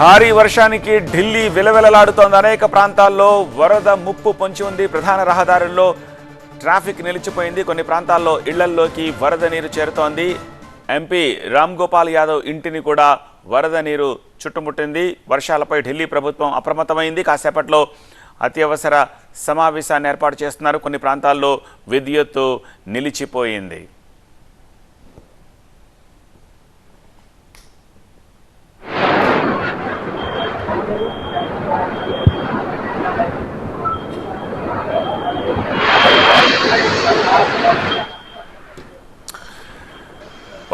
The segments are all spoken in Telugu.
భారీ వర్షానికి ఢిల్లీ విలవిలలాడుతోంది. అనేక ప్రాంతాల్లో వరద ముప్పు పొంచి ఉంది. ప్రధాన రహదారుల్లో ట్రాఫిక్ నిలిచిపోయింది. కొన్ని ప్రాంతాల్లో ఇళ్ళల్లోకి వరద నీరు చేరుతోంది. ఎంపీ రామ్ గోపాల్ యాదవ్ ఇంటిని కూడా వరద నీరు చుట్టుముట్టింది. వర్షాలపై ఢిల్లీ ప్రభుత్వం అప్రమత్తమైంది. కాసేపట్లో అత్యవసర సమావేశాన్ని ఏర్పాటు చేస్తున్నారు. కొన్ని ప్రాంతాల్లో విద్యుత్తు నిలిచిపోయింది.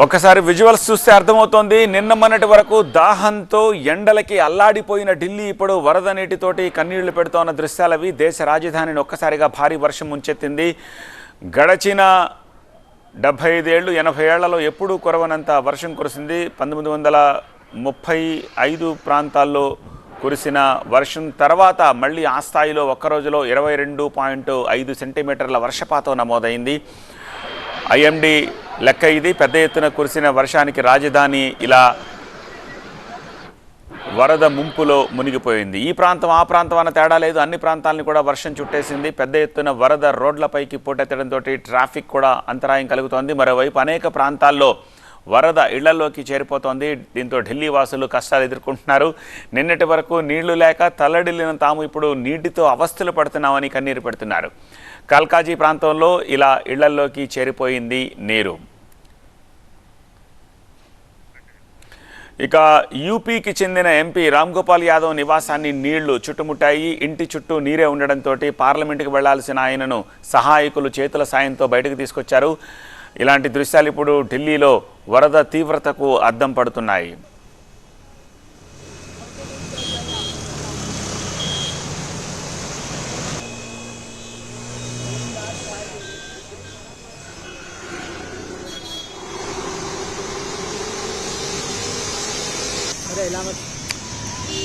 ఒక్కసారి విజువల్స్ చూస్తే అర్థమవుతోంది. నిన్న మొన్నటి వరకు దాహంతో ఎండలకి అల్లాడిపోయిన ఢిల్లీ ఇప్పుడు వరద నీటితోటి కన్నీళ్ళు పెడుతోన్న దృశ్యాలవి దేశ రాజధానిని ఒక్కసారిగా భారీ వర్షం ముంచెత్తింది. గడచిన డెబ్భై ఐదేళ్ళు ఎనభై ఏళ్ళలో ఎప్పుడూ కురవనంత వర్షం కురిసింది. పంతొమ్మిది వందల ముప్పై ఐదు ప్రాంతాల్లో కురిసిన వర్షం తర్వాత మళ్ళీ ఆ స్థాయిలో ఒక్క రోజులో ఇరవై రెండు పాయింట్ ఐదు సెంటీమీటర్ల వర్షపాతం నమోదైంది. ఐఎండి లెక్క ఇది. పెద్ద ఎత్తున కురిసిన వర్షానికి రాజధాని ఇలా వరద ముంపులో మునిగిపోయింది. ఈ ప్రాంతం ఆ ప్రాంతం అన్న తేడా లేదు. అన్ని ప్రాంతాలను కూడా వర్షం చుట్టేసింది. పెద్ద ఎత్తున వరద రోడ్లపైకి పోటెత్తడంతో ట్రాఫిక్ కూడా అంతరాయం కలుగుతోంది. మరోవైపు అనేక ప్రాంతాల్లో వరద ఇళ్ళలోకి చేరిపోతోంది. దీంతో ఢిల్లీ వాసులు కష్టాలు ఎదుర్కొంటున్నారు. నిన్నటి వరకు నీళ్ళు లేక తల్లడిల్లిన తాము ఇప్పుడు నీటితో అవస్థలు పడుతున్నామని కన్నీరు పెడుతున్నారు. కల్కాజీ ప్రాంతంలో ఇలా ఇళ్ళల్లోకి చేరిపోయింది నీరు. ఇక యూపీకి చెందిన ఎంపీ రామ్ గోపాల్ యాదవ్ నివాసాన్ని నీళ్ళు చుట్టుముట్టాయి. ఇంటి చుట్టూ నీరే ఉండడంతో పార్లమెంటుకు వెళ్ళాల్సిన ఆయనను సహాయకులు చేతుల సాయంతో బయటకు తీసుకొచ్చారు. ఇలాంటి దృశ్యాలు ఇప్పుడు ఢిల్లీలో వరద తీవ్రతకు అద్దం పడుతున్నాయి.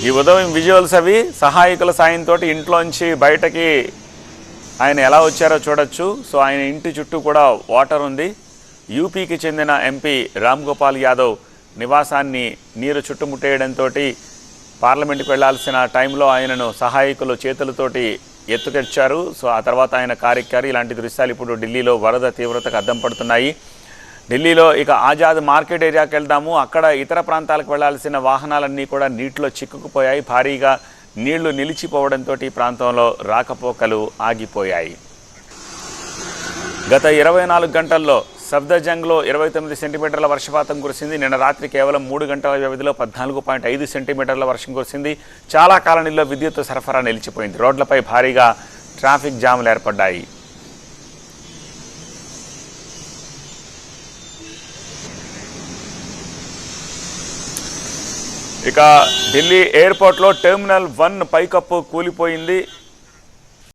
ఈ ఉదయం విజువల్స్ అవి సహాయకుల సాయంతో ఇంట్లోంచి బయటకి ఆయన ఎలా వచ్చారో చూడొచ్చు. సో ఆయన ఇంటి చుట్టూ కూడా వాటర్ ఉంది. యూపీకి చెందిన ఎంపీ రామ్ గోపాల్ యాదవ్ నివాసాన్ని నీరు చుట్టుముట్టేయడంతో పార్లమెంట్కి వెళ్ళాల్సిన టైంలో ఆయనను సహాయకులు చేతులతోటి ఎత్తుకొచ్చారు సో ఆ తర్వాత ఆయన కారెక్కారు. ఇలాంటి దృశ్యాలు ఇప్పుడు ఢిల్లీలో వరద తీవ్రతకు అద్దం పడుతున్నాయి. ఢిల్లీలో ఇక ఆజాద్ మార్కెట్ ఏరియాకి వెళ్దాము. అక్కడ ఇతర ప్రాంతాలకు వెళ్ళాల్సిన వాహనాలన్నీ కూడా నీటిలో చిక్కుకుపోయాయి. భారీగా నీళ్ళు నిలిచిపోవడంతో ఈ ప్రాంతంలో రాకపోకలు ఆగిపోయాయి. గత ఇరవై నాలుగు గంటల్లో సఫ్దర్జంగ్లో ఇరవై తొమ్మిది సెంటీమీటర్ల వర్షపాతం కురిసింది. నిన్న రాత్రి కేవలం మూడు గంటల వ్యవధిలో పద్నాలుగు పాయింట్ ఐదు సెంటీమీటర్ల వర్షం కురిసింది. చాలా కాలనీల్లో విద్యుత్ సరఫరా నిలిచిపోయింది. రోడ్లపై భారీగా ట్రాఫిక్ జాములు ఏర్పడ్డాయి. ఇక ఢిల్లీ ఎయిర్పోర్ట్లో టెర్మినల్ వన్ పైకప్పు కూలిపోయింది.